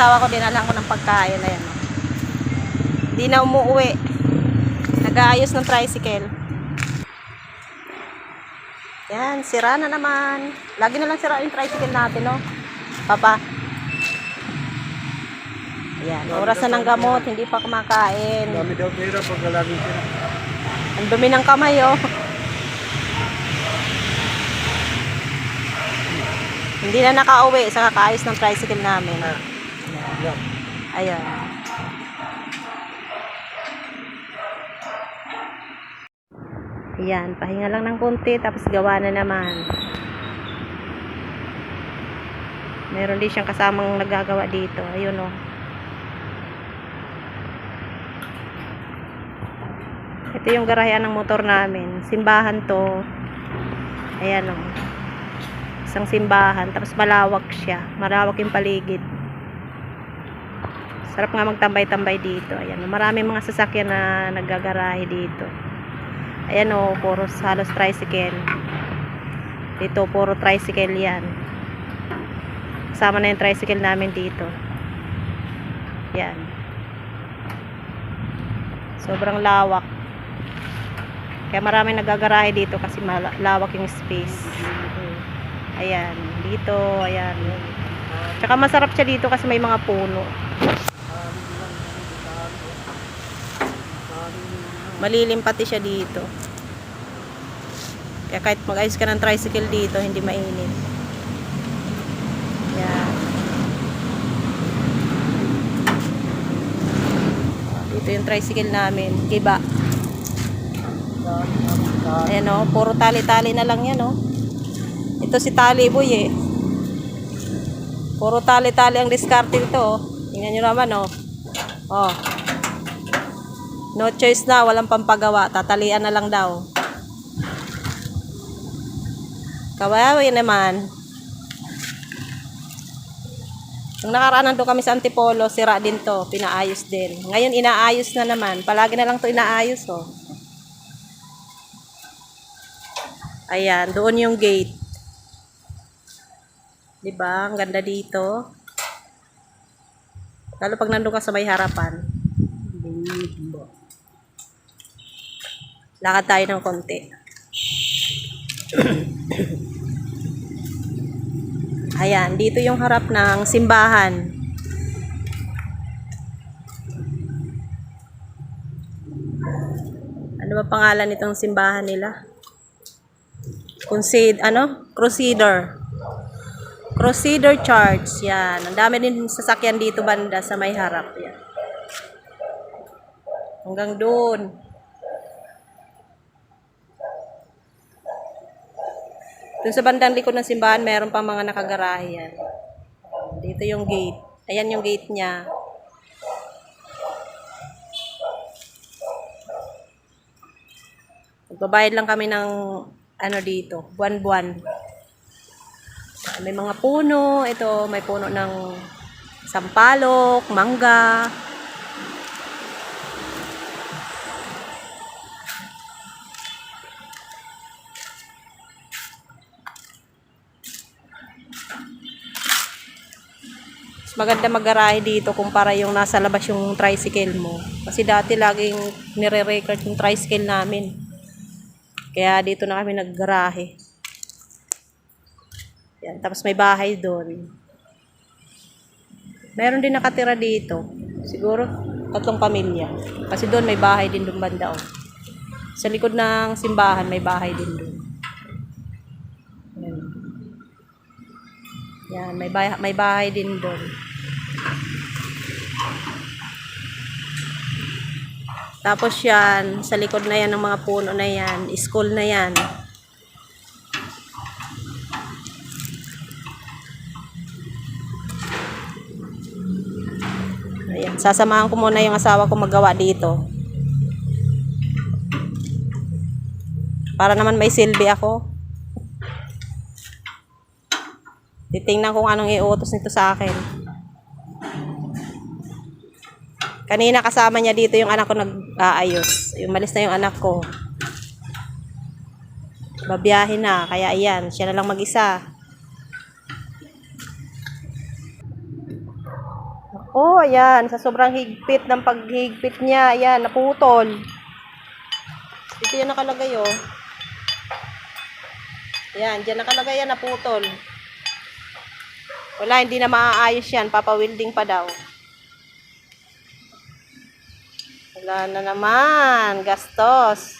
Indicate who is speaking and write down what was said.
Speaker 1: asawa ko, dinala ko ng pagkain. Ayan, oh. Hindi na umuwi. Nag-aayos ng tricycle. Yan, sira na naman. Lagi na lang sira yung tricycle natin, no? Papa. Yan, oras na ng gamot, hindi pa kumakain.
Speaker 2: Dami daw pera pag laging sila.
Speaker 1: Ang dumi ng kamay, oh. Hindi na nakauwi sa kakaayos ng tricycle namin.
Speaker 2: Yan.
Speaker 1: Ayan. Ayan, pahinga lang ng konti, tapos gawa na naman. Meron din siyang kasamang nagagawa dito. Ayun, oh. Ito yung garahean ng motor namin. Simbahan to. Ayan, oh. Isang simbahan, tapos malawak siya. Malawak yung paligid. Sarap nga magtambay-tambay dito. Ayan, maraming mga sasakyan na naggagarahe dito. Ayan o, puro halos tricycle. Dito, puro tricycle yan. Kasama na yung tricycle namin dito. Yan. Sobrang lawak. Kaya maraming naggagarahe dito kasi lawak yung space. Ayan, dito, ayan. Tsaka masarap siya dito kasi may mga puno. Malilim pati siya dito. Kaya kahit mag-ayos ka ng tricycle dito, hindi mainit. Yan. Dito yung tricycle namin. Iba. Ayan o, puro tali-tali na lang yan o. Ito si Tali Boy eh. Puro tali-tali ang diskarte ito oh. Tingnan nyo naman oh. Oh. No choice na, walang pampagawa. Tatalian na lang daw. Kawawi naman. Nung nakaraan nandun kami sa Antipolo, sira din to. Pinaayos din. Ngayon, inaayos na naman. Palagi na lang to inaayos, oh. Ayan, doon yung gate. 'Di ba? Ang ganda dito. Lalo pag nandun ka sa may harapan. Lakad tayo ng konti. Ayan, dito yung harap ng simbahan. Ano ba pangalan nitong simbahan nila? Concede, ano? Crusader. Crusader Church. Yan. Ang dami din sasakyan dito banda sa may harap. Yan. Hanggang doon. Doon sa bandang likod ng simbahan, meron pa mga nakagarahe yan. Dito yung gate. Ayan yung gate niya. Magbabayad lang kami ng ano dito, buwan-buwan. May mga puno, ito may puno ng sampalok, mangga. Maganda maggarahe dito kumpara yung nasa labas yung tricycle mo. Kasi dati laging nire-record yung tricycle namin. Kaya dito na kami naggarahe. Yan, tapos may bahay doon. Meron din nakatira dito. Siguro tatlong pamilya. Kasi doon may bahay din doon banda. Oh. Sa likod ng simbahan may bahay din doon. Yan, may bahay, may bahay din doon. Tapos yan, sa likod na yan ng mga puno na yan, school na yan. Ayan, sasamahan ko muna yung asawa ko magawa dito. Para naman may silbi ako. Titingnan kung anong iutos nito sa akin. Kanina kasama niya dito yung anak ko nag-aayos. Yung malis na yung anak ko. Babiyahin na. Kaya ayan, siya na lang mag-isa. Oh, ayan. Sa sobrang higpit ng paghigpit niya, ayan, naputol. Ito yan nakalagay, oh. Ayan, dyan nakalagay yan, naputol. Wala, hindi na maaayos yan. Papa-welding pa daw. Wala na naman. Gastos.